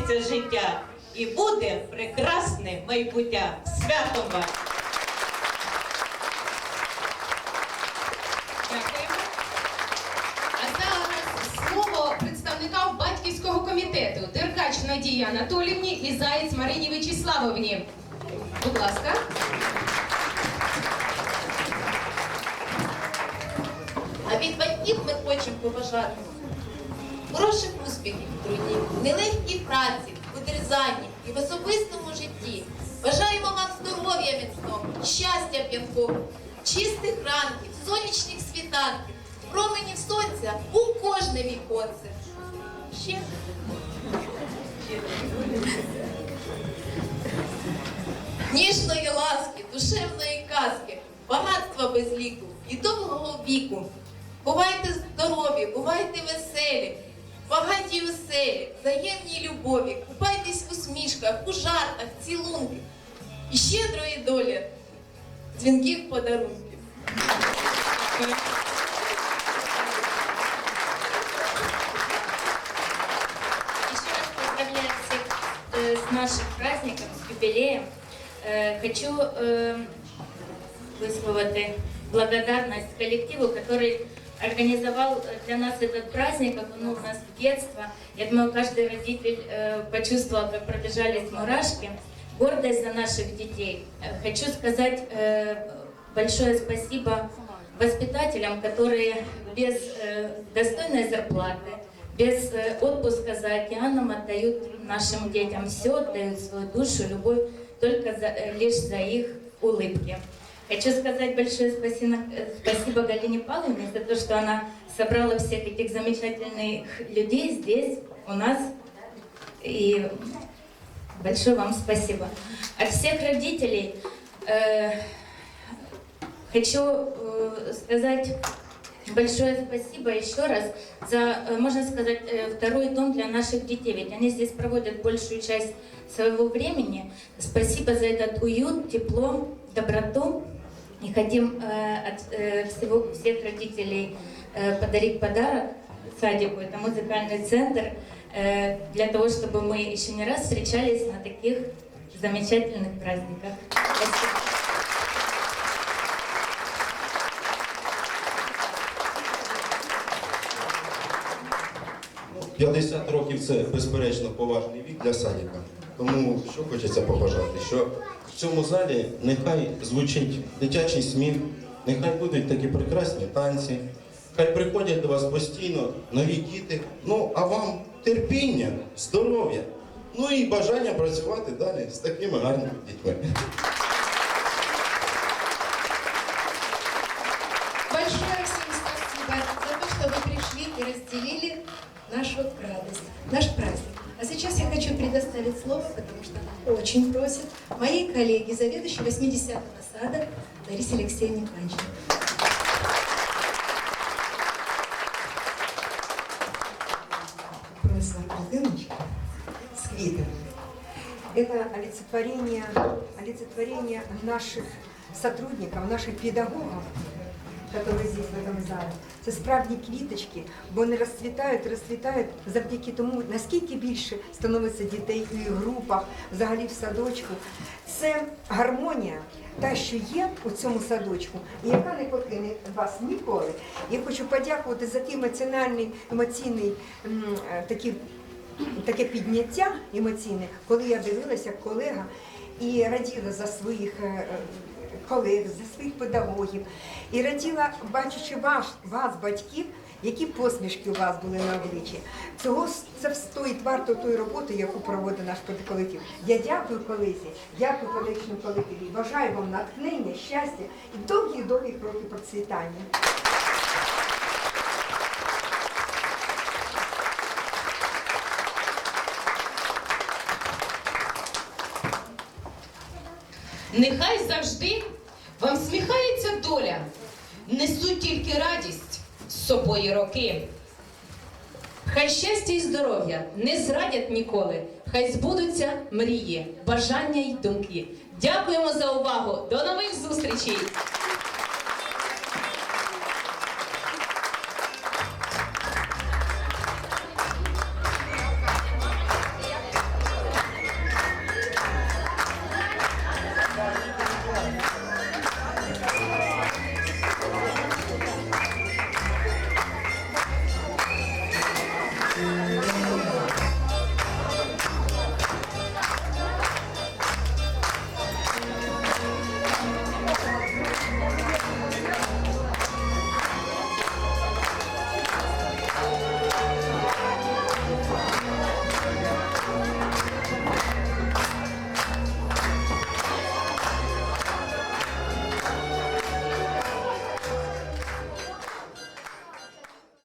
продовжиться життя і буде прекрасне майбуття. Святом вас! Батьківського комітету Деркач Надії Анатолівні і Заєць Марині Вячеславовні. Будь ласка. А від батьків ми хочемо побажати хороших успіхів в труді, нелегкій праці, у дерзанні і в особистому житті. Бажаємо вам здоров'я міцного, щастя п'янкого, чистих ранків, сонячних світанків, променів сонця у кожне віконце. Ще ніжної ласки, душевної казки, багатства без ліку і довгого віку. Бувайте здорові, бувайте веселі, багаті оселі, взаємній любові, купайтесь в усмішках, у жартах, цілунках і щедрої долі, дзвінких подарунків. Еще раз поздравляю всех э, с нашим праздником, с юбилеем. Э, хочу э, висловити благодарность коллективу, который организовал для нас этот праздник, окунул нас в детство. Я думаю, каждый родитель э, почувствовал, как пробежались мурашки. Гордость за наших детей. Э, Хочу сказать э, большое спасибо воспитателям, которые без э, достойной зарплаты, без э, отпуска за океаном отдают нашим детям все, отдают свою душу, любовь только за, э, лишь за их улыбки. Хочу сказать большое спасибо, э, спасибо Галине Павловне за то, что она собрала всех этих замечательных людей здесь, у нас. И большое вам спасибо. От всех родителей э, хочу э, сказать большое спасибо еще раз за, э, можно сказать, э, второй дом для наших детей. Ведь они здесь проводят большую часть своего времени. Спасибо за этот уют, тепло, доброту. И хотим э, от э, всего, всех родителей э, подарить подарок садику. Это музыкальный центр э, для того, чтобы мы еще не раз встречались на таких замечательных праздниках. Спасибо. 50 років це безперечно поважний вік для садика. Тому що хочеться побажати, що цьому залі нехай звучить дитячий сміх, нехай будуть такі прекрасні танці, хай приходять до вас постійно нові діти. Ну а вам терпіння, здоров'я, ну і бажання працювати далі з такими гарними дітьми. Большое всем спасибо за то, что вы пришли и разделили нашу радость, наш праздник. А сейчас я хочу предоставить слово, потому что она очень просит, моей коллеге, заведующей 80-го сада Ларисе Алексеевне Панчиной. Просила корзиночку с квитами. Это олицетворение, олицетворение наших сотрудников, наших педагогов, здесь в этом зале. Це справді квіточки, бо вони розцвітають, розцвітають завдяки тому, наскільки більше становиться дітей в групах, взагалі в садочку. Це гармонія, та, що є у цьому садочку, і яка не покине вас ніколи. Я хочу подякувати за такий емоціональний, емоційний м, е, таке підняття емоційне, коли я дивилася як колега і раділа за своїх е, е, колег, за своїх педагогів, і раділа, бачачи ваш, вас, батьків, які посмішки у вас були на обличчі. Цього це стоїть варто тої роботи, яку проводить наш педколектив. Я дякую колезі, дякую педагогічному колективі. Бажаю вам натхнення, щастя і довгих довгих років процвітання. Нехай завжди вам сміхається доля, несуть тільки радість з собою роки. Хай щастя і здоров'я не зрадять ніколи, хай збудуться мрії, бажання й думки. Дякуємо за увагу. До нових зустрічей!